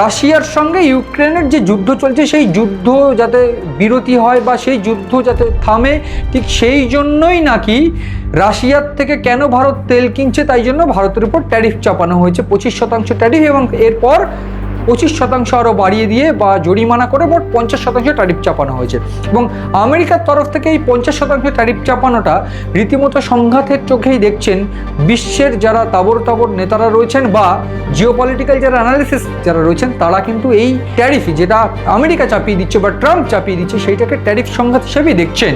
রাশিয়ার সঙ্গে ইউক্রেনের যে যুদ্ধ চলছে, সেই যুদ্ধ যাতে বিরতি হয় বা সেই যুদ্ধ যাতে থামে, ঠিক সেই জন্যই নাকি রাশিয়ার থেকে কেন ভারত তেল কিনছে, তাই জন্য ভারতের উপর ট্যারিফ চাপানো হয়েছে, পঁচিশ শতাংশ ট্যারিফ এবং এরপর পঁচিশ শতাংশ আরও বাড়িয়ে দিয়ে বা জরিমানা করে মোট পঞ্চাশ শতাংশ ট্যারিফ চাপানো হয়েছে। এবং আমেরিকার তরফ থেকে এই পঞ্চাশ শতাংশ ট্যারিফ চাপানোটা রীতিমতো সংঘাতের চোখেই দেখছেন বিশ্বের যারা তাবর তাবর নেতারা রয়েছেন বা জিওপলিটিক্যাল যারা অ্যানালিসিস যারা রয়েছেন, তারা কিন্তু এই ট্যারিফ যেটা আমেরিকা চাপিয়ে দিচ্ছে বা ট্রাম্প চাপিয়ে দিচ্ছে, সেইটাকে ট্যারিফ সংঘাত হিসেবেই দেখছেন।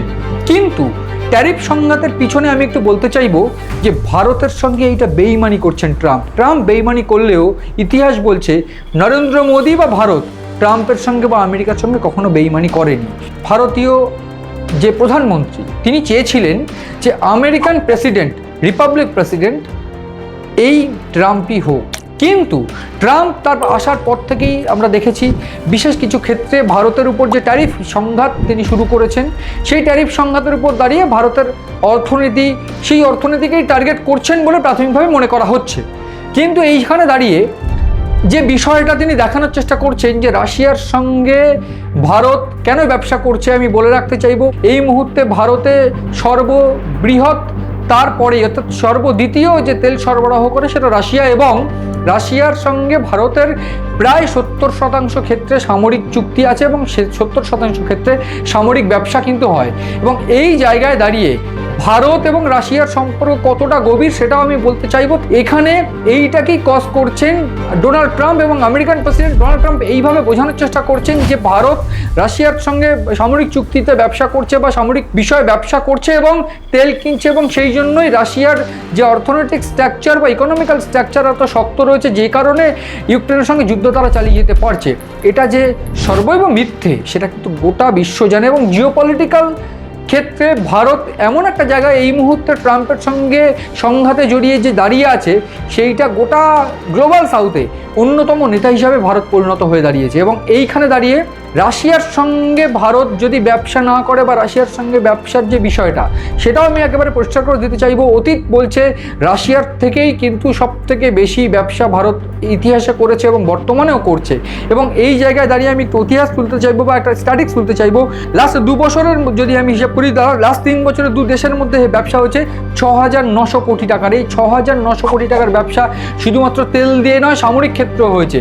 কিন্তু ট্যারিফ সংঘাতের পিছনে আমি একটু বলতে চাইব যে ভারতের সঙ্গে এইটা বেইমানি করছেন ট্রাম্প। ট্রাম্প বেইমানি করলেও ইতিহাস বলছে নরেন্দ্র মোদী বা ভারত ট্রাম্পের সঙ্গে বা আমেরিকার সঙ্গে কখনো বেইমানি করেনি। ভারতীয় যে প্রধানমন্ত্রী, তিনি চেয়েছিলেন যে আমেরিকান প্রেসিডেন্ট, রিপাবলিক প্রেসিডেন্ট এই ট্রাম্পই হোক। কিন্তু ট্রাম্প তার আসার পর থেকেই আমরা দেখেছি বিশেষ কিছু ক্ষেত্রে ভারতের উপর যে ট্যারিফ সংঘাত তিনি শুরু করেছেন, সেই ট্যারিফ সংঘাতের উপর দাঁড়িয়ে ভারতের অর্থনীতি, সেই অর্থনীতিকেই টার্গেট করছেন বলে প্রাথমিকভাবে মনে করা হচ্ছে। কিন্তু এইখানে দাঁড়িয়ে যে বিষয়টা তিনি দেখানোর চেষ্টা করছেন যে রাশিয়ার সঙ্গে ভারত কেন ব্যবসা করছে, আমি বলে রাখতে চাইব, এই মুহূর্তে ভারতে সর্ববৃহৎ তারপরে অর্থাৎ সর্বদ্বিতীয় যে তেল সরবরাহ করে সেটা রাশিয়া এবং রাশিয়ার সঙ্গে ভারতের প্রায় সত্তর শতাংশ ক্ষেত্রে সামরিক চুক্তি আছে এবং সত্তর শতাংশ ক্ষেত্রে সামরিক ব্যবসা কিন্তু হয়। এবং এই জায়গায় দাঁড়িয়ে ভারত এবং রাশিয়ার সম্পর্ক কতটা গভীর সেটাও আমি বলতে চাইব। এখানে এইটাকেই কজ করছেন? ডোনাল্ড ট্রাম্প এবং আমেরিকান প্রেসিডেন্ট ডোনাল্ড ট্রাম্প এইভাবে বোঝানোর চেষ্টা করছেন যে ভারত রাশিয়ার সঙ্গে সামরিক চুক্তিতে ব্যবসা করছে বা সামরিক বিষয়ে ব্যবসা করছে এবং তেল কিনছে এবং সেই জন্যই রাশিয়ার যে অর্থনৈতিক স্ট্রাকচার বা ইকোনমিক্যাল স্ট্রাকচার এত শক্ত রয়েছে, যে কারণে ইউক্রেনের সঙ্গে যুদ্ধ তারা চালিয়ে যেতে পারছে। এটা যে সর্বৈব মিথ্যে, সেটা কিন্তু গোটা বিশ্ব জানে এবং জিওপলিটিক্যাল ক্ষেত্রে ভারত এমন একটা জায়গায় এই মুহূর্তে ট্রাম্পের সঙ্গে সংঘাতে জড়িয়ে যে দাঁড়িয়ে আছে, সেইটা গোটা গ্লোবাল সাউথে অন্যতম নেতা হিসাবে ভারত পরিণত হয়ে দাঁড়িয়েছে এবং এইখানে দাঁড়িয়ে রাশিয়ার সঙ্গে ভারত যদি ব্যবসা না করে বা রাশিয়ার সঙ্গে ব্যবসার যে বিষয়টা, সেটাও আমি একেবারে পরিষ্কার করে দিতে চাইব। অতীত বলছে রাশিয়ার থেকেই কিন্তু সব থেকে বেশি ব্যবসা ভারত ইতিহাসে করেছে এবং বর্তমানেও করছে। এবং এই জায়গায় দাঁড়িয়ে আমি একটু ইতিহাস তুলতে চাইব বা একটা স্ট্যাটিক্স তুলতে চাইব। লাস্ট দু বছরের যদি আমি হিসাব করি লাস্ট তিন বছরে দু দেশের মধ্যে ব্যবসা হচ্ছে ছ হাজার নশো কোটি টাকার এই ছ হাজার নশো কোটি টাকার ব্যবসা শুধুমাত্র তেল দিয়ে নয়, সামরিক ক্ষেত্রেও হয়েছে।